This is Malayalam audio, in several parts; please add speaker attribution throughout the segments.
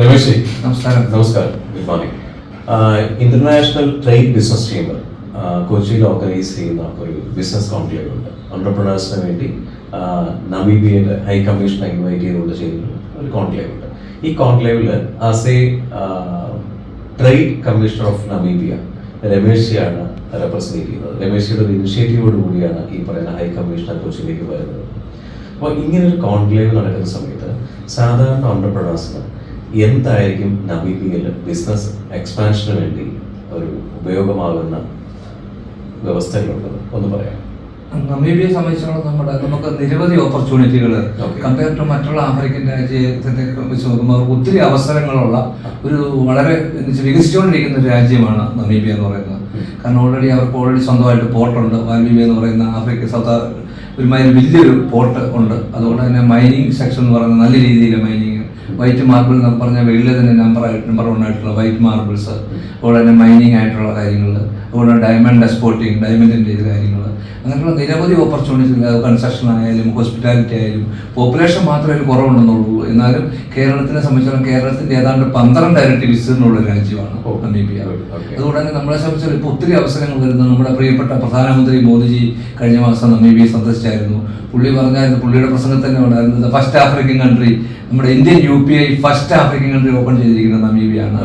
Speaker 1: രമേശ്
Speaker 2: നമസ്കാരം.
Speaker 1: നമസ്കാരം. Good morning international trade business chamber കൊച്ചിയിൽ ഓർഗനൈസ് ചെയ്യുന്ന ഒരു ബിസിനസ് കോൺക്ലേവ് ഉണ്ട്. ഓണ്ടർപ്രണേഴ്സിന് വേണ്ടി നമീബിയയുടെ ഹൈ കമ്മീഷൻ ഇൻവൈറ്റ് ചെയ്തുകൊണ്ട് ചെയ്യുന്ന ഒരു കോൺക്ലേവ് ഉണ്ട്. ഈ കോൺക്ലേവിൽ as a trade commissioner of Namibia രമേശിയാണ് represent ചെയ്യുന്നത്. രമേശിയുടെ ഒരു ഇനിഷ്യേറ്റീവോട് കൂടിയാണ് ഈ പറയുന്ന ഹൈ കമ്മീഷണർ കൊച്ചിയിലേക്ക് വരുന്നത്. അപ്പോൾ ഇങ്ങനെ ഒരു കോൺക്ലേവ് നടക്കുന്ന സമയത്ത് സാധാരണ ഓണ്ടർപ്രണേഴ്സിന് എന്തായിരിക്കും നമീബിയയിൽ ബിസിനസ് എക്സ്പാൻഷന് വേണ്ടി ഒരു ഉപയോഗമാകുന്ന വ്യവസ്ഥകളുള്ളത്? ഒന്ന് പറയാം.
Speaker 2: നമീബിയെ സംബന്ധിച്ചോളം നമ്മുടെ നമുക്ക് നിരവധി ഓപ്പർച്യൂണിറ്റികൾ. കമ്പയർ ടു മറ്റുള്ള ആഫ്രിക്കൻ രാജ്യത്തെ വെച്ച് നോക്കുമ്പോൾ അവർക്ക് ഒത്തിരി അവസരങ്ങളുള്ള ഒരു വളരെ വികസിച്ചുകൊണ്ടിരിക്കുന്ന ഒരു രാജ്യമാണ് നമീബിയ എന്ന് പറയുന്നത്. കാരണം ഓൾറെഡി അവർക്ക് ഓൾറെഡി സ്വന്തമായിട്ട് പോർട്ടുണ്ട് വാൽബീബിയ എന്ന് പറയുന്ന ആഫ്രിക്ക സൗത്ത് ഒരു വലിയൊരു പോർട്ട് ഉണ്ട്. അതുകൊണ്ട് തന്നെ മൈനിങ് സെക്ഷൻ എന്ന് പറയുന്നത് നല്ല രീതിയിൽ മൈനിങ് വൈറ്റ് മാർബിൾ എന്ന് പറഞ്ഞാൽ വെളിയിൽ തന്നെ നമ്പർ നമ്പർ വൺ ആയിട്ടുള്ള വൈറ്റ് മാർബിൾസ് അതുപോലെ തന്നെ മൈനിങ് ആയിട്ടുള്ള കാര്യങ്ങൾ അതുപോലെ ഡയമണ്ട് എക്സ്പോർട്ടിങ് ഡയമണ്ടിന്റെ ഇത് കാര്യങ്ങൾ അങ്ങനെയുള്ള നിരവധി ഓപ്പർച്യൂണിറ്റി കൺസ്ട്രക്ഷൻ ആയാലും ഹോസ്പിറ്റാലിറ്റി ആയാലും പോപ്പുലേഷൻ മാത്രമേ ഒരു കുറവുണ്ടെന്നുള്ളൂ എന്നാലും കേരളത്തിനെ സംബന്ധിച്ചിടത്തോളം കേരളത്തിന്റെ ഏതാണ്ട് പന്ത്രണ്ട് ഇരട്ടി വിസ്തീർണമുള്ള ഒരു രാജ്യമാണ്. നമീബിയ. അതുകൊണ്ട് തന്നെ നമ്മളെ സംബന്ധിച്ചാൽ ഇപ്പോൾ ഒത്തിരി അവസരങ്ങൾ വരുന്നു നമ്മുടെ പ്രിയപ്പെട്ട പ്രധാനമന്ത്രി മോദിജി കഴിഞ്ഞ മാസം നമീബിയെ സന്ദർശിച്ചായിരുന്നു പുള്ളി പറഞ്ഞായിരുന്നു പുള്ളിയുടെ പ്രസംഗത്തിൽ തന്നെ ഉണ്ടായിരുന്നത് ഫസ്റ്റ് ആഫ്രിക്കൻ കൺട്രി നമ്മുടെ Indian U P I first African country open ചെയ്തിരിക്കുന്നത് നമീബിയാണ്.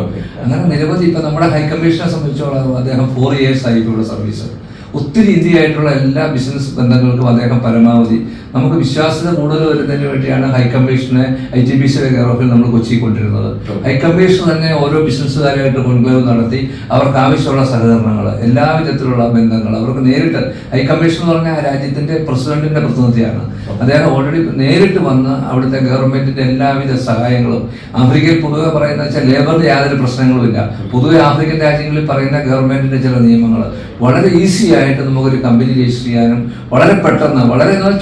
Speaker 2: അങ്ങനെ നിരവധി ഇപ്പം നമ്മുടെ ഹൈക്കമ്മീഷനെ സംബന്ധിച്ചോളം അദ്ദേഹം ഫോർ ഇയേഴ്സ് ആയി ഇവിടെ സർവീസ് ഒത്തിരി ഇതിയായിട്ടുള്ള എല്ലാ ബിസിനസ് ബന്ധങ്ങൾക്കും അദ്ദേഹം പരമാവധി. നമുക്ക് വിശ്വാസ്യത കൂടുതൽ വരുന്നതിന് വേണ്ടിയാണ് ഹൈക്കമ്മീഷനെ ഐ ടി ബി സിയുടെ കെയർ ഓഫിൽ നമ്മൾ കൊച്ചി കൊണ്ടിരുന്നത് ഹൈക്കമ്മീഷൻ തന്നെ ഓരോ ബിസിനസ്സുകാരായിട്ട് കോൺക്ലേവ് നടത്തി അവർക്ക് ആവശ്യമുള്ള സഹകരണങ്ങൾ എല്ലാ വിധത്തിലുള്ള ബന്ധങ്ങൾ അവർക്ക് നേരിട്ട് ഹൈക്കമ്മീഷൻ കമ്മീഷൻ എന്ന് പറഞ്ഞാൽ ആ രാജ്യത്തിന്റെ പ്രസിഡന്റിന്റെ പ്രതിനിധിയാണ്. അദ്ദേഹം ഓൾറെഡി നേരിട്ട് വന്ന് അവിടുത്തെ ഗവൺമെന്റിന്റെ എല്ലാവിധ സഹായങ്ങളും ആഫ്രിക്കയിൽ പൊതുവെ പറയുന്ന വെച്ചാൽ ലേബറിന്റെ യാതൊരു പ്രശ്നങ്ങളുമില്ല പൊതുവെ ആഫ്രിക്കൻ രാജ്യങ്ങളിൽ പറയുന്ന ഗവൺമെന്റിന്റെ ചില നിയമങ്ങൾ വളരെ ഈസി ആയിട്ട് നമുക്കൊരു കമ്പനി രജിസ്റ്റർ ചെയ്യാനും വളരെ പെട്ടെന്ന് വളരെ എന്നാൽ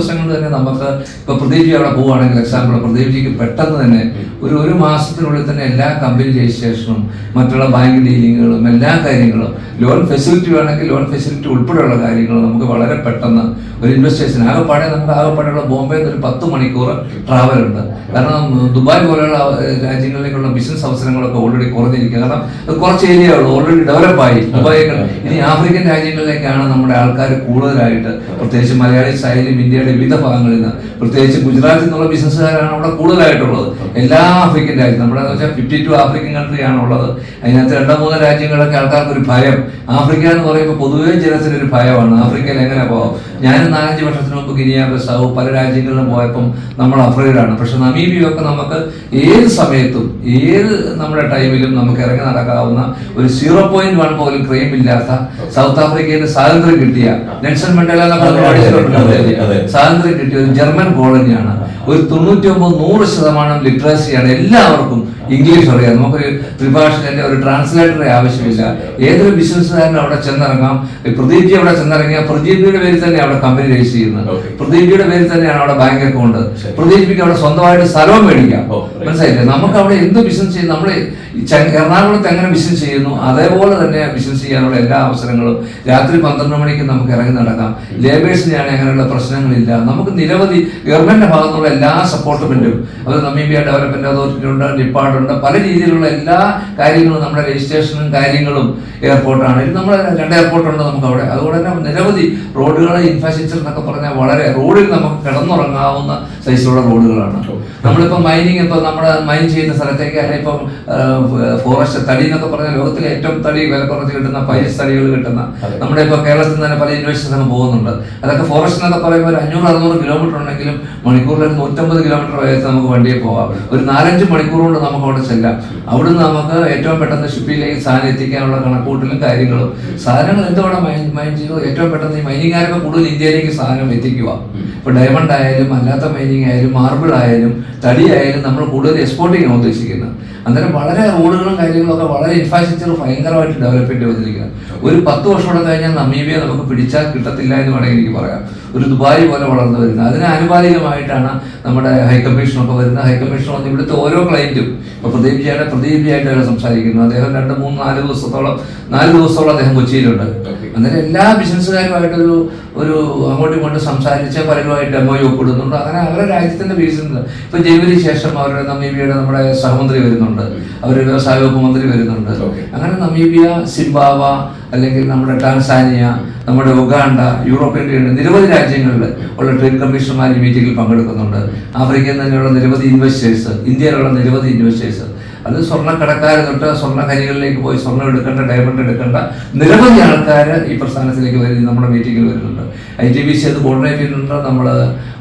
Speaker 2: ചുരുങ്ങിയ ദിവസങ്ങൾ തന്നെ നമുക്ക് ഇപ്പൊ പ്രദീപ്ജി അവിടെ പോവുകയാണെങ്കിൽ എക്സാമ്പിൾ പ്രദീപ്ജിക്ക് പെട്ടെന്ന് തന്നെ ഒരു ഒരു മാസത്തിനുള്ളിൽ തന്നെ എല്ലാ കമ്പനി രജിസ്ട്രേഷനും മറ്റുള്ള ബാങ്ക് ഡീലിങ്ങുകളും എല്ലാ കാര്യങ്ങളും ലോൺ ഫെസിലിറ്റി വേണമെങ്കിൽ ലോൺ ഫെസിലിറ്റി ഉൾപ്പെടെയുള്ള കാര്യങ്ങൾ നമുക്ക് വളരെ പെട്ടെന്ന് ഒരു ഇൻവെസ്റ്റേഷൻ ആകെപ്പാടെ നമുക്ക് ആകെപ്പാടെയുള്ള ബോംബെയിൽ നിന്ന് ഒരു പത്ത് മണിക്കൂർ ട്രാവൽ ഉണ്ട്. കാരണം ദുബായ് പോലെയുള്ള രാജ്യങ്ങളിലേക്കുള്ള ബിസിനസ് അവസരങ്ങളൊക്കെ ഓൾറെഡി കുറഞ്ഞിരിക്കുക കാരണം അത് കുറച്ച് ഏരിയ ഉള്ളൂ ഓൾറെഡി ഡെവലപ്പായി ദുബായ് ഇനി ആഫ്രിക്കൻ രാജ്യങ്ങളിലേക്കാണ് നമ്മുടെ ആൾക്കാർ കൂടുതലായിട്ട് പ്രത്യേകിച്ച് മലയാളി ശൈലി ഇന്ത്യയുടെ വിവിധ ഭാഗങ്ങളിൽ നിന്ന്. പ്രത്യേകിച്ച് ഗുജറാത്തിൽ നിന്നുള്ള ബിസിനസ്സുകാരാണ് അവിടെ കൂടുതലായിട്ടുള്ളത്. എല്ലാ ആഫ്രിക്കൻ രാജ്യം നമ്മുടെ വെച്ചാൽ ഫിഫ്റ്റി ടു ആഫ്രിക്കൻ കൺട്രി ആണ് ഉള്ളത്. അതിനകത്ത് രണ്ടോ മൂന്നോ രാജ്യങ്ങളൊക്കെ ആൾക്കാർക്ക് ഒരു ഭയം. ആഫ്രിക്ക എന്ന് പറയുമ്പോൾ പൊതുവേ ജനത്തിന് ഒരു ഭയമാണ്. ആഫ്രിക്കയിൽ എങ്ങനെ പോകാം ഞാൻ നാലഞ്ച് വർഷത്തിന് മുമ്പ് ഗിനിയ ബസാവ് പല രാജ്യങ്ങളിലും പോയപ്പം നമ്മൾ അഫ്രൈഡാണ്. പക്ഷെ നമീബിയൊക്കെ നമുക്ക് ഏത് സമയത്തും ഏത് നമ്മുടെ ടൈമിലും നമുക്ക് ഇറങ്ങി നടക്കാവുന്ന ഒരു സീറോ പോയിന്റ് വൺ പോലും ക്രൈം ഇല്ലാത്ത സൗത്ത് ആഫ്രിക്കയിൽ സ്വാതന്ത്ര്യം കിട്ടിയ നെൽസൺ മണ്ടേല. സ്വാതന്ത്ര്യം കിട്ടിയ ഒരു ജർമ്മൻ കോളനിയാണ്. ഒരു തൊണ്ണൂറ്റി ഒമ്പത് നൂറ് ശതമാനം ലിറ്ററസിയാണ് എല്ലാവർക്കും ഇംഗ്ലീഷ് അറിയാം. നമുക്കൊരു ത്രിഭാഷന്റെ ഒരു ട്രാൻസ്ലേറ്ററെ ആവശ്യമില്ല. ഏതൊരു ബിസിനസ്സുകാരനും അവിടെ ചെന്നിറങ്ങാം. പ്രദീപ് പ്രദീപ്ജി അവിടെ ചെന്നിറങ്ങിയ പ്രദീപ്ജിയുടെ പേരിൽ തന്നെ അവിടെ കമ്പനി രജിസ്റ്റർ ചെയ്യുന്നത്.
Speaker 1: Okay.
Speaker 2: പ്രദീപ്ജിയുടെ പേരിൽ തന്നെയാണ് അവിടെ ബാങ്ക് അക്കൗണ്ട് പ്രദീപിക്ക് അവിടെ സ്വന്തമായിട്ട് സ്ഥലവും മേടിക്കാം. മനസ്സിലായില്ലേ? നമുക്ക് അവിടെ എന്ത് ബിസിനസ് ചെയ്യും? നമ്മൾ എറണാകുളത്ത് എങ്ങനെ ബിസിനസ് ചെയ്യുന്നു? അതേപോലെ തന്നെ ബിസിനസ് ചെയ്യാനുള്ള എല്ലാ അവസരങ്ങളും രാത്രി പന്ത്രണ്ട് മണിക്ക് നമുക്ക് ഇറങ്ങി നടക്കാം. ലേബേഴ്സിനാണ് അങ്ങനെയുള്ള പ്രശ്നങ്ങളില്ല. നമുക്ക് നിരവധി ഗവൺമെന്റിന്റെ ഭാഗത്തുള്ള എല്ലാ സപ്പോർട്ടുമെന്റും അത് നമീബിയ ഡെവലപ്മെന്റ് അതോറിറ്റി ഉണ്ട് ഡിപ്പാർട്ടുണ്ട് പല രീതിയിലുള്ള എല്ലാ കാര്യങ്ങളും നമ്മുടെ രജിസ്ട്രേഷനും കാര്യങ്ങളും എയർപോർട്ടാണ്. ഇത് നമ്മൾ രണ്ട് എയർപോർട്ട് ഉണ്ട് നമുക്ക് അവിടെ അതുകൊണ്ട് തന്നെ നിരവധി റോഡുകൾ ഇൻഫ്രാസ്ട്രക്ചർ എന്നൊക്കെ പറഞ്ഞാൽ വളരെ റോഡിൽ നമുക്ക് കിടന്നുറങ്ങാവുന്ന സൈസിലുള്ള റോഡുകളാണ്. നമ്മളിപ്പോൾ മൈനിങ് ഇപ്പോൾ നമ്മൾ മൈൻ ചെയ്യുന്ന സ്ഥലത്തേക്ക് അല്ലെങ്കിൽ ഇപ്പം ഫോറസ്റ്റ് തടി എന്നൊക്കെ പറഞ്ഞാൽ ലോകത്തിലെ ഏറ്റവും തടി വില കുറച്ച് കിട്ടുന്ന പൈസ തടികൾ കിട്ടുന്ന. നമ്മുടെ ഇപ്പോൾ കേരളത്തിൽ നിന്ന് തന്നെ പല ഇൻവെസ്റ്റേഴ്സ് ഒക്കെ പോകുന്നുണ്ട്. അതൊക്കെ ഫോറസ്റ്റ് എന്നൊക്കെ പറയുമ്പോൾ ഒരു അഞ്ഞൂറ് അറുന്നൂറ് കിലോമീറ്റർ ഉണ്ടെങ്കിലും മണിക്കൂറിൽ ഒരു നൂറ്റമ്പത് കിലോമീറ്റർ വയസ്സ് നമുക്ക് വണ്ടിയിൽ പോകാം. ഒരു നാലഞ്ച് മണിക്കൂർ കൊണ്ട് നമുക്ക് അവിടെ ചെല്ലാം. അവിടുന്ന് നമുക്ക് ഏറ്റവും പെട്ടെന്ന് ഷിപ്പിലേക്ക് സാധനം എത്തിക്കാനുള്ള കണക്കൂട്ടലും കാര്യങ്ങളും. സാധനങ്ങൾ എന്തുവേണം മൈൻ മൈൻ ചെയ്തു ഏറ്റവും പെട്ടെന്ന് ഈ മൈനിങ്ങാരൊക്കെ കൂടുതൽ ഇന്ത്യയിലേക്ക് സാധനം എത്തിക്കുക ഇപ്പൊ ഡയമണ്ട് ആയാലും അല്ലാത്ത മൈനിങ് ആയാലും മാർബിൾ ആയാലും തടി ആയാലും നമ്മൾ കൂടുതൽ എക്സ്പോർട്ട് ചെയ്യാൻ ഉദ്ദേശിക്കുന്നത്. അന്നേരം വളരെ റോഡുകളും കാര്യങ്ങളും ഒക്കെ വളരെ ഇൻഫ്രാസ്ട്രക്ചർ ഭയങ്കരമായിട്ട് ഡെവലപ്പ് വന്നിരിക്കുകയാണ്. ഒരു പത്ത് വർഷം കൂടെ കഴിഞ്ഞാൽ നമീബിയ നമുക്ക് പിടിച്ചാൽ കിട്ടത്തില്ല എന്ന് വേണമെങ്കിൽ എനിക്ക് പറയാം. ഒരു ദുബായ് പോലെ വളർന്നു വരുന്നത്. അതിന് ആനുപാതികമായിട്ടാണ് നമ്മുടെ ഹൈക്കമ്മീഷനൊക്കെ വരുന്നത്. ഹൈക്കമ്മീഷൻ വന്ന് ഇവിടുത്തെ ഓരോ ക്ലയന്റും ഇപ്പൊ പ്രദീപ് ജിയുടെ പ്രദീപ് ജിയായിട്ട് വരെ സംസാരിക്കുന്നു. അദ്ദേഹം രണ്ട് മൂന്ന് നാല് ദിവസത്തോളം നാല് ദിവസത്തോളം അദ്ദേഹം കൊച്ചിയിലുണ്ട്. അന്നേരം എല്ലാ ബിസിനസ്സുകാരുമായിട്ടൊരു ഒരു അങ്ങോട്ടും ഇങ്ങോട്ടും സംസാരിച്ച് പലരുമായിട്ട് എം ഒ ഒപ്പിടുന്നുണ്ട് അങ്ങനെ അവരുടെ രാജ്യത്തിന്റെ ബിസിനസ് ഇപ്പൊ ജനുവരി ശേഷം അവരുടെ നമീബിയുടെ നമ്മുടെ സഹമന്ത്രി വരുന്നുണ്ട്. അവരുടെ വ്യവസായ വകുപ്പ് മന്ത്രി വരുന്നുണ്ട്. അങ്ങനെ നമീബിയ സിംബാവ അല്ലെങ്കിൽ നമ്മുടെ ടാൻസാനിയ നമ്മുടെ ഉഗാണ്ട യൂറോപ്യൻ യൂണിയൻ നിരവധി രാജ്യങ്ങളിൽ ഉള്ള ട്രേഡ് കമ്മീഷണർമാർ ഈ മീറ്റിംഗിൽ പങ്കെടുക്കുന്നുണ്ട്. ആഫ്രിക്കയിൽ തന്നെയുള്ള നിരവധി ഇൻവെസ്റ്റേഴ്സ് ഇന്ത്യയിലുള്ള നിരവധി ഇൻവെസ്റ്റേഴ്സ് അത് സ്വർണക്കടക്കാർ തൊട്ട് സ്വർണ ഖനികളിലേക്ക് പോയി സ്വർണം എടുക്കേണ്ട ഡയമണ്ട് എടുക്കേണ്ട. നിരവധി ആൾക്കാർ ഈ പ്രസ്ഥാനത്തിലേക്ക് വരുന്നത് നമ്മുടെ മീറ്റിംഗിൽ വരുന്നുണ്ട്. ഐ ടി ബി സി അത് കോർഡിനേറ്റ് ചെയ്യുന്നുണ്ട്. നമ്മൾ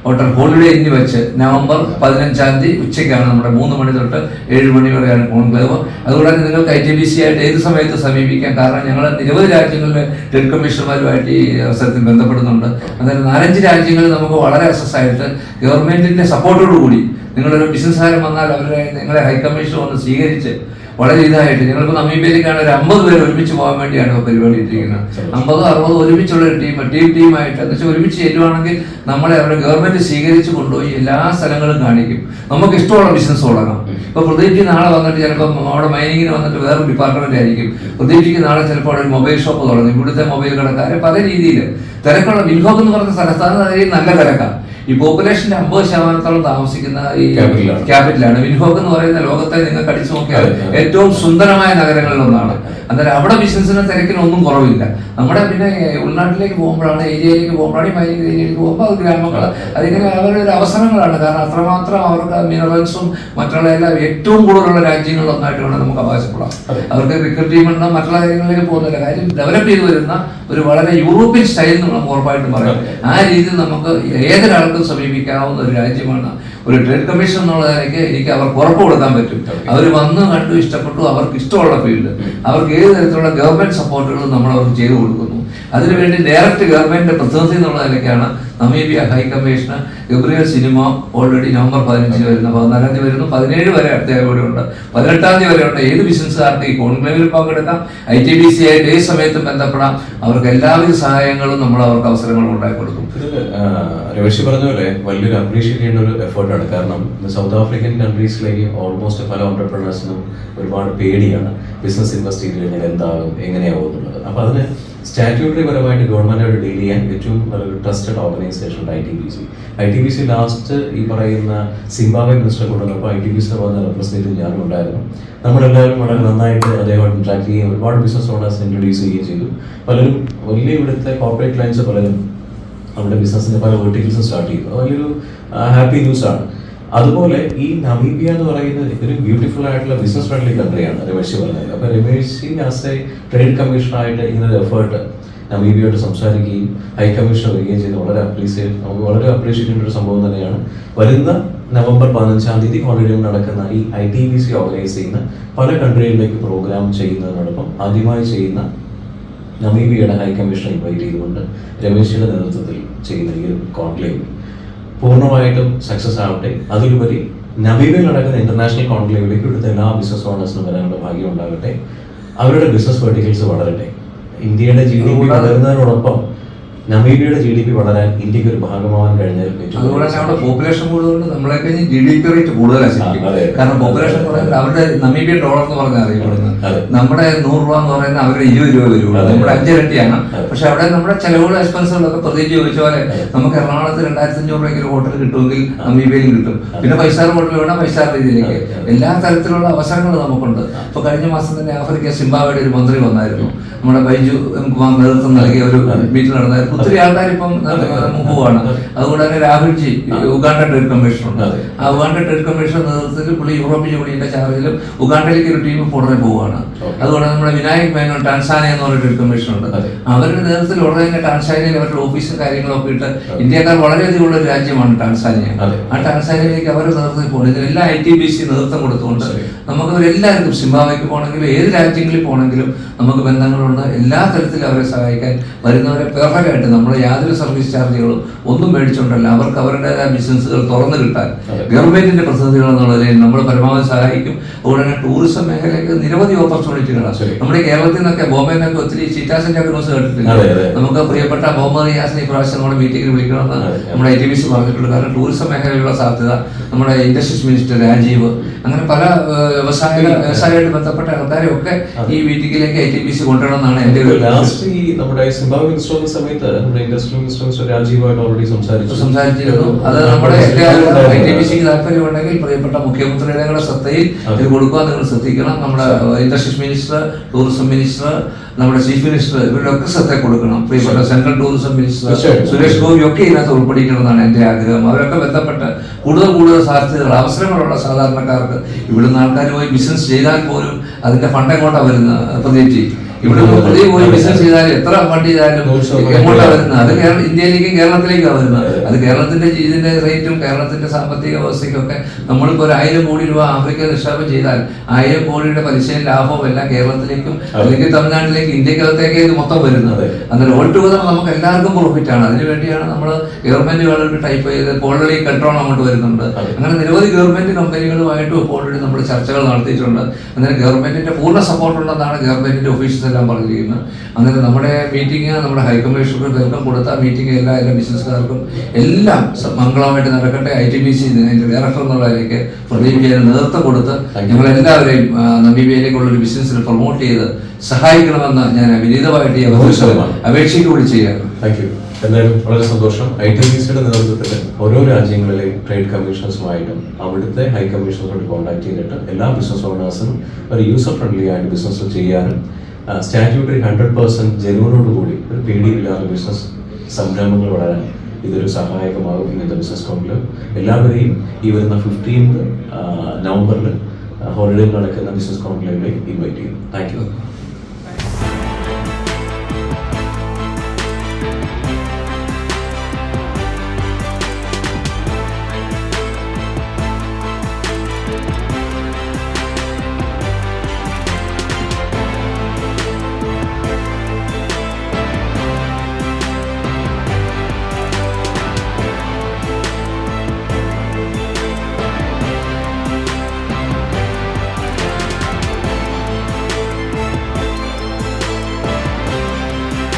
Speaker 2: ഹോട്ടൽ ഹോളിഡേ ഇന്ന് വെച്ച് നവംബർ പതിനഞ്ചാം തീയതി ഉച്ചയ്ക്കാണ് നമ്മുടെ മൂന്ന് മണി തൊട്ട് ഏഴ് മണി വരെയാണ് കോൺക്ലേവ് അതുകൂടാതെ നിങ്ങൾക്ക് ഐ ടി ബി സി ആയിട്ട് ഏത് സമയത്ത് സമീപിക്കാം. കാരണം ഞങ്ങൾ നിരവധി രാജ്യങ്ങളിലെ ട്രേഡ് കമ്മീഷണർമാരുമായിട്ട് ഈ അവസരത്തിൽ ബന്ധപ്പെടുന്നുണ്ട്. അതായത് നാലഞ്ച് രാജ്യങ്ങളിൽ നമുക്ക് വളരെ അസസ്സായിട്ട് ഗവൺമെന്റിന്റെ സപ്പോർട്ടോടു കൂടി നിങ്ങളൊരു ബിസിനസ്സുകാരൻ വന്നാൽ അവരെ നിങ്ങളെ ഹൈക്കമ്മീഷൻ ഒന്ന് സ്വീകരിച്ച് വളരെ ഇതായിട്ട് ഞങ്ങൾക്ക് നമീബിയയിലേക്കാണ് ഒരു അമ്പത് പേര് ഒരുമിച്ച് പോകാൻ വേണ്ടിയാണ് പരിപാടി ഇട്ടിരിക്കുന്നത് അമ്പതോ അറുപതോ ഒരുമിച്ചുള്ള ഒരു ടീം ടീം ടീമായിട്ട് എന്ന് വെച്ചാൽ ഒരുമിച്ച് ചെല്ലുവാണെങ്കിൽ നമ്മളെ അവരുടെ ഗവൺമെന്റ് സ്വീകരിച്ച് കൊണ്ടുപോയി എല്ലാ സ്ഥലങ്ങളും കാണിക്കും. നമുക്ക് ഇഷ്ടമുള്ള ബിസിനസ് തുടങ്ങാം. ഇപ്പൊ പ്രദീപ്ജി നാളെ വന്നിട്ട് ചിലപ്പോൾ അവിടെ മൈനിങ്ങിന് വന്നിട്ട് വേറെ ഡിപ്പാർട്ട്മെന്റ് ആയിരിക്കും. പ്രദീപ്ജിക്ക് നാളെ ചിലപ്പോൾ അവിടെ മൊബൈൽ ഷോപ്പ് തുടങ്ങും. ഇവിടുത്തെ മൊബൈൽ കടക്കാരെ പല രീതിയിൽ തിരക്കുള്ള വിൻഹോക്ക് എന്ന് പറഞ്ഞ സ്ഥലത്താണ് നല്ല തിരക്കാണ് ഈ പോപ്പുലേഷന്റെ അമ്പത് ശതമാനത്തോളം താമസിക്കുന്ന ഈ. ക്യാപിറ്റലാണ് വിൻഹോക്ക് എന്ന് പറയുന്ന ലോകത്തെ നിങ്ങൾ അടിച്ചു നോക്കിയാൽ. ഏറ്റവും സുന്ദരമായ നഗരങ്ങളിൽ ഒന്നാണ് അന്നേരം അവിടെ ബിസിനസ്സിന് തിരക്കിന് ഒന്നും കുറവില്ല നമ്മുടെ പിന്നെ ഉൾനാട്ടിലേക്ക് പോകുമ്പോഴാണ് ഏരിയയിലേക്ക് പോകുമ്പോഴാണ് ഈ മൈനിങ് ഏരിയയിലേക്ക് പോകുമ്പോൾ അത് ഗ്രാമങ്ങൾ അതിങ്ങനെ അവരുടെ ഒരു അവസരങ്ങളാണ് കാരണം അത്രമാത്രം അവരുടെ മിനറൽസും മറ്റുള്ള എല്ലാം ഏറ്റവും കൂടുതലുള്ള രാജ്യങ്ങളിൽ ഒന്നായിട്ട് വേണം നമുക്ക് അവകാശപ്പെടാം. അവർക്ക് ക്രിക്കറ്റ് ടീമുണ്ട് മറ്റുള്ള കാര്യങ്ങളിലേക്ക് പോകുന്നില്ല കാര്യം ഡെവലപ്പ് ചെയ്തു വരുന്ന ഒരു വളരെ യൂറോപ്യൻ സ്റ്റൈൽ എന്ന് നമുക്ക് ഉറപ്പായിട്ടും പറയാം. ആ രീതിയിൽ നമുക്ക് ഏതൊരാൾക്കും സമീപിക്കാവുന്ന ഒരു രാജ്യമാണ്. ഒരു ട്രേഡ് കമ്മീഷൻ എന്നുള്ള നിലയ്ക്ക് എനിക്ക് അവർക്ക് ഉറപ്പ് കൊടുക്കാൻ പറ്റും. അവർ വന്ന് കണ്ടു ഇഷ്ടപ്പെട്ടു അവർക്ക് ഇഷ്ടമുള്ള ഫീൽഡ്. അവർക്ക് ഏത് തരത്തിലുള്ള ഗവൺമെന്റ് സപ്പോർട്ടുകളും നമ്മൾ അവർക്ക് ചെയ്തു കൊടുക്കുന്നു. അതിനുവേണ്ടി ഡയറക്റ്റ് ഗവൺമെന്റിന്റെ പ്രതിനിധി എന്നുള്ള നിലയ്ക്കാണ് Namibia high Gabriel Sinima already November പതിനഞ്ചിന് വരുന്നു പതിനാലാം തീയതി വരുന്നു. പതിനേഴ് വരെ അടുത്ത കൂടെ ഉണ്ട്. പതിനെട്ടാം തീയതി വരെ ഉണ്ട്. ഏത് ബിസിനസ്സുകാർക്ക് ഈ കോൺക്ലേവിൽ പങ്കെടുക്കാം? ഐ ടി ബി സി ആയിട്ട് ഏത് സമയത്തും ബന്ധപ്പെടാം. അവർക്ക് എല്ലാവിധ സഹായങ്ങളും നമ്മൾ അവർക്ക് അവസരങ്ങൾ ഉണ്ടാക്കി കൊടുക്കും.
Speaker 1: രമേശ് പറഞ്ഞ പോലെ വലിയൊരു അപ്രീഷിയേറ്റ് ചെയ്യേണ്ട ഒരു എഫേർട്ടാണ് കാരണം സൗത്ത് ആഫ്രിക്കൻ കൺട്രീസിലേക്ക് ഓൾമോസ്റ്റ് പല ഓണ്ടർപ്രണേഴ്സിനും ഒരുപാട് പേടിയാണ്. ബിസിനസ് ഇൻവെസ്റ്റ് ചെയ്ത് കഴിഞ്ഞാൽ എന്താകും? എങ്ങനെയാവും എന്നുള്ളത്. അപ്പോൾ അതിന് സ്റ്റാറ്റ്യൂട്ടറി പരമായിട്ട് ഗവൺമെന്റായിട്ട് ഡീൽ ചെയ്യാൻ ഏറ്റവും നല്ലൊരു trusted organisation I T B C. I T B C last ഈ പറയുന്ന സിംബാബെ മിനിസ്റ്റർ കൊണ്ടുവന്നപ്പോൾ ഐ ടി ബി സി വന്ന റെപ്രസെന്റേറ്റീവ് ഞാനും ഉണ്ടായിരുന്നു നമ്മളെല്ലാവരും വളരെ നന്നായിട്ട് അദ്ദേഹമായിട്ട് ഇൻട്രാക്ട് ചെയ്യുകയും ഒരുപാട് ബിസിനസ് ഓണേഴ്സ് ഇൻട്രൊഡ്യൂസ് ചെയ്യുകയും ചെയ്തു. പലരും വലിയ ഇവിടുത്തെ കോർപ്പറേറ്റ് ക്ലയൻസ് പലരും നമ്മുടെ ബിസിനസ്സിന്റെ പല വെർട്ടിക്കൽസും സ്റ്റാർട്ട് ചെയ്തു. അത് വലിയൊരു ഹാപ്പി ന്യൂസ് ആണ്. അതുപോലെ ഈ നമീബിയ എന്ന് പറയുന്ന ഒരു ബ്യൂട്ടിഫുൾ ആയിട്ടുള്ള ബിസിനസ് ഫ്രണ്ട്ലി കൺട്രിയാണ് രമേശ് പറഞ്ഞത്. അപ്പോൾ രമേശ് ആസ് എ ട്രേഡ് കമ്മീഷണറായിട്ട് ഇങ്ങനെ ഒരു എഫേർട്ട് നമീബിയോട് സംസാരിക്കുകയും ഹൈ കമ്മീഷൻ വരികയും ചെയ്ത്. വളരെ അപ്രീസിയേറ്റ് നമുക്ക് വളരെ അപ്രീഷിയേറ്റ് ചെയ്യുന്ന ഒരു സംഭവം തന്നെയാണ്. വരുന്ന നവംബർ പതിനഞ്ചാം തീയതി ഹോളിഡേ നടക്കുന്ന ഈ I T B C organise ചെയ്യുന്ന പല കൺട്രികളിലേക്ക് പ്രോഗ്രാം ചെയ്യുന്നതിനോടൊപ്പം ആദ്യമായി ചെയ്യുന്ന നമീബിയയുടെ ഹൈ കമ്മീഷനെ ഇൻവൈറ്റ് ചെയ്തുകൊണ്ട് രമേശിയുടെ നേതൃത്വത്തിൽ ചെയ്യുന്ന ഈ ഒരു കോൺക്ലേവ് പൂർണമായിട്ടും സക്സസ് ആവട്ടെ. അതിലുപരി നബീബിൽ നടക്കുന്ന ഇന്റർനാഷണൽ കോൺക്ലേവിലേക്ക് ഇവിടുത്തെ എല്ലാ ബിസിനസ് ഓണേഴ്സിനും വരാനുള്ള ഭാഗ്യം ഉണ്ടാകട്ടെ. അവരുടെ ബിസിനസ് വെർട്ടിക്കൽസ് വളരട്ടെ. ഇന്ത്യയുടെ ജി ഡി പി വളരുന്നതിനോടൊപ്പം നമീബിയയുടെ ജി ഡി പി വളരാൻ ഇന്ത്യയ്ക്ക് ഒരു ഭാഗമാവാൻ കഴിഞ്ഞാൽ
Speaker 2: അതുപോലെ തന്നെ അവിടെ പോപ്പുലേഷൻ കൂടുതലുണ്ട് നമ്മളെ കഴിഞ്ഞ് ജി ഡി പി റേറ്റ് കൂടുതലാണ്. കാരണം പോപ്പുലേഷൻ അവരുടെ നമീബിയൻ ഡോളർ എന്ന് പറഞ്ഞാൽ അറിയപ്പെടുന്നത്. നമ്മുടെ നൂറ് രൂപ എന്ന് പറയുന്നത് അവരുടെ ഇരുപത് രൂപ വരുള്ളൂ. നമ്മുടെ അഞ്ചിരട്ടിയാണ്. പക്ഷെ അവിടെ നമ്മുടെ ചെലവുകളും എക്സ്പെൻസുകളൊക്കെ പ്രത്യേകിച്ച് ചോദിച്ച പോലെ നമുക്ക് എറണാകുളത്ത് രണ്ടായിരത്തി അഞ്ഞൂറ് രൂപയ്ക്ക് ഒരു ഹോട്ടൽ കിട്ടുമെങ്കിൽ നമീബിയയിലും കിട്ടും. പിന്നെ ഫൈവ് സ്റ്റാർ ഹോട്ടൽ വേണം ഫൈവ് സ്റ്റാർ രീതിയിലേക്ക് എല്ലാ തരത്തിലുള്ള അവസരങ്ങൾ നമുക്കുണ്ട്. ഇപ്പൊ കഴിഞ്ഞ മാസം തന്നെ ആഫ്രിക്ക സിംബാബയുടെ ഒരു മന്ത്രി വന്നായിരുന്നു. നമ്മുടെ ബൈജു കുമാർ നേതൃത്വം നൽകിയ ഒരു മീറ്റിംഗ് നടന്നായിരുന്നു. ഒത്തിരി ആൾക്കാർ ഇപ്പം പോവാണ്. അതുകൊണ്ട് തന്നെ രാഹുൽജി ഉഗാണ്ട ട്രേഡ് കമ്മീഷണർ ഉണ്ട്. ആ ഉഗാണ്ട ട്രേഡ് കമ്മീഷൻ നേതൃത്വത്തിൽ പുള്ളി യൂറോപ്യൻ യൂണിയന്റെ ചാർജിലും ഉഗാണ്ടയിലേക്ക് ഒരു ടീം ഉടനെ പോവുകയാണ്
Speaker 1: അതുപോലെ
Speaker 2: അതുകൊണ്ട് നമ്മുടെ വിനായക് മേനോൻ ടാൻസാനിയ എന്ന് പറഞ്ഞ ട്രേഡ് കമ്മീഷൻ ഉണ്ട്. അവരുടെ നേതൃത്വത്തിൽ ഉടനെ തന്നെ ടാൻസാനിയയിൽ അവരുടെ ഓഫീസും കാര്യങ്ങളൊക്കെ ഇട്ട് ഇന്ത്യക്കാർ വളരെയധികം ഉള്ള ഒരു രാജ്യമാണ് ടാൻസാനിയ. ആ ടാൻസാനിയയിലേക്ക് അവരുടെ നേതൃത്വത്തിൽ പോകുന്നത് ഇതിനെല്ലാം ഐ ടി ബി സി നേതൃത്വം കൊടുത്തുകൊണ്ട്. നമുക്ക് എല്ലാവർക്കും സിംബാബ്വേക്ക് പോകണമെങ്കിലും ഏത് രാജ്യങ്ങളിൽ പോകണമെങ്കിലും നമുക്ക് ബന്ധങ്ങളുണ്ട് എല്ലാ തരത്തിലും അവരെ സഹായിക്കാൻ വരുന്നവരെ പെർഫെക്റ്റ് ആയിട്ട് നമ്മൾ യാതൊരു സർവീസ് ചാർജുകളും ഒന്നും മേടിച്ചുകൊണ്ടല്ല അവർക്ക് അവരുടേതായ ബിസിനസ്സുകൾ തുറന്നു കിട്ടാൻ. ഗവൺമെന്റിന്റെ പ്രതിനിധികൾ എന്നുള്ള നിലയിൽ നമ്മൾ പരമാവധി സഹായിക്കും. അതുകൊണ്ട് തന്നെ ടൂറിസം മേഖലയ്ക്ക് നിരവധി ഓപ്പർച്യൂണിറ്റികളാണ്. നമ്മുടെ കേരളത്തിൽ നിന്നൊക്കെ ബോംബെ നിന്നൊക്കെ ഒത്തിരി ചീറ്റാസിന്റെ ഒക്കെ ന്യൂസ് കേട്ടിട്ടില്ല. നമുക്ക് പ്രിയപ്പെട്ട മുഹമ്മദ് റിയാസിനെ ഇപ്രാവശ്യം നമ്മുടെ മീറ്റിംഗിൽ വിളിക്കണമെന്ന് നമ്മുടെ ഐ ടി ബി സി പറഞ്ഞിട്ടുണ്ട്. കാരണം ടൂറിസം മേഖലയിലുള്ള സാധ്യത നമ്മുടെ ഇൻഡസ്ട്രീസ് മിനിസ്റ്റർ രാജീവ് അങ്ങനെ പല വ്യവസായ വ്യവസായമായിട്ട് ബന്ധപ്പെട്ട ആൾക്കാരെ ഒക്കെ ഈ മീറ്റിംഗിലേക്ക് ഐ ടി ബി സി കൊണ്ടുവരണമെന്നാണ് എന്റെ ഒരു
Speaker 1: ലാസ്റ്റ് ഈ നമ്മുടെ സമയത്ത് നമ്മുടെ ഇൻഡസ്ട്രി മിനിസ്റ്റർ രാജീവായിട്ട് ഓൾറെഡി സംസാരിച്ചു.
Speaker 2: സംസാരിച്ചിരുന്നു. അത് നമ്മുടെ ഐ ടി ബി സിക്ക് താല്പര്യമുണ്ടെങ്കിൽ പ്രിയപ്പെട്ട മുഖ്യമന്ത്രിയുടെ കൂടെ ശ്രദ്ധയിൽ ഇത് കൊടുക്കുക നിങ്ങൾ ശ്രദ്ധിക്കണം. നമ്മുടെ ഇൻഡസ്ട്രീസ് മിനിസ്റ്റർ ടൂറിസം മിനിസ്റ്റർ നമ്മുടെ ചീഫ് മിനിസ്റ്റർ ഇവരുടെ ഒക്കെ ശ്രദ്ധ കൊടുക്കണം. പ്രിയപ്പെട്ട central tourism minister Suresh Gopi ഒക്കെ ഇതിനകത്ത് ഉൾപ്പെടിക്കണമെന്നാണ് എന്റെ ആഗ്രഹം. അവരൊക്കെ ബന്ധപ്പെട്ട് കൂടുതൽ കൂടുതൽ സാധ്യതകൾ അവസരങ്ങളുള്ള സാധാരണക്കാർക്ക് ഇവിടുന്ന് ആൾക്കാർ പോയി ബിസിനസ് ചെയ്താൽ പോലും അതിന്റെ ഫണ്ട് എങ്ങോട്ടാണ് വരുന്നത്? പ്രതീക്ഷ ഇവിടെ പ്രതി പോയി ബിസിനസ് ചെയ്താൽ എത്ര ഫണ്ട് ചെയ്താലും എങ്ങോട്ടാണ് വരുന്നത്? അത് കേരള ഇന്ത്യയിലേക്കും കേരളത്തിലേക്കാണ് വരുന്നത്. അത് കേരളത്തിന്റെ ജീവിതത്തിന്റെ റേറ്റും കേരളത്തിന്റെ സാമ്പത്തിക വ്യവസ്ഥയ്ക്കും ഒക്കെ നമ്മളിപ്പോ ഒരു ആയിരം കോടി രൂപ ആഫ്രിക്ക നിക്ഷേപം ചെയ്താൽ ആയിരം കോടിയുടെ പലിശയും ലാഭവും എല്ലാം കേരളത്തിലേക്കും അല്ലെങ്കിൽ തമിഴ്നാട്ടിലേക്കും ഇന്ത്യക്കകത്തേക്ക് ഇത് മൊത്തം വരുന്നത്. അന്നേരം ഓൾ വിധം നമുക്ക് എല്ലാവർക്കും പ്രോഫിറ്റ് ആണ്. അതിന് വേണ്ടിയാണ് നമ്മൾ ഗവൺമെന്റുകളായിട്ട് ടൈപ്പ് ചെയ്ത് ഓൾറെഡി കൺട്രോൾ അങ്ങോട്ട് വരുന്നുണ്ട്. അങ്ങനെ നിരവധി ഗവൺമെന്റ് കമ്പനികളുമായിട്ടും ഇപ്പോൾ ഓൾറെഡി നമ്മൾ ചർച്ചകൾ നടത്തിയിട്ടുണ്ട്. അന്നേരം ഗവൺമെന്റിന്റെ പൂർണ സപ്പോർട്ട് ഉണ്ടെന്നാണ് ഗവൺമെന്റിന്റെ ഓഫീസേഴ്സ് എല്ലാം പറഞ്ഞിരിക്കുന്നത് അങ്ങനെ നമ്മുടെ മീറ്റിംഗ് നമ്മുടെ ഹൈക്കമ്മീഷണർക്ക് വെൽക്കം കൊടുത്ത മീറ്റിംഗ് എല്ലാ എല്ലാ ബിസിനസ്സുകാർക്കും എല്ലാം മംഗളമായിട്ട് നടക്കട്ടെ. ഐ ടി ബി സി അതിന്റെ ഡയറക്ടർ എന്നുള്ളതിലേക്ക് പ്രദീപ് ജയന് നേതൃത്വം കൊടുത്ത്
Speaker 1: ഞങ്ങളെല്ലാവരെയും you.
Speaker 2: ഞങ്ങൾ നമീബിയയിലേക്കുള്ള ഒരു ബിസിനസ്സിൽ പ്രൊമോട്ട് ചെയ്ത് സഹായിക്കണമെന്ന് ഞാൻ വിനീതമായിട്ട്
Speaker 1: ശതമാനം.
Speaker 2: അപേക്ഷിക്കുകയും ചെയ്യുകയാണ്
Speaker 1: താങ്ക് യു എന്തായാലും വളരെ സന്തോഷം. ഐ ടി ബി സിയുടെ നേതൃത്വത്തിൽ ഓരോ രാജ്യങ്ങളിലെയും ട്രേഡ് കമ്മീഷൻസുമായിട്ടും അവിടുത്തെ ഹൈ കമ്മീഷണറുമായിട്ട് കോൺടാക്ട് ചെയ്തിട്ട് എല്ലാ ബിസിനസ് ഓണേഴ്സും ഒരു യൂസർ ഫ്രണ്ട്ലി ആയിട്ട് ബിസിനസ് ചെയ്യാനും സ്റ്റാറ്റ്യൂട്ടറി ഹൺഡ്രഡ് പെർസെന്റ് ജനുവിനോട് കൂടി ഒരു പേടിയില്ലാത്ത ബിസിനസ് സംരംഭങ്ങൾ വളരാൻ ഇതൊരു സഹായകമാകും ഇങ്ങനത്തെ ബിസിനസ് കൗണ്ടിൽ എല്ലാവരെയും ഈ വരുന്ന ഫിഫ്റ്റീൻത് നവംബറിൽ ഹോളിഡേ നടക്കുന്ന ബിസിനസ് കോൺക്ലേവിലേക്ക് ഇൻവൈറ്റ് ചെയ്യുന്നു. Thank you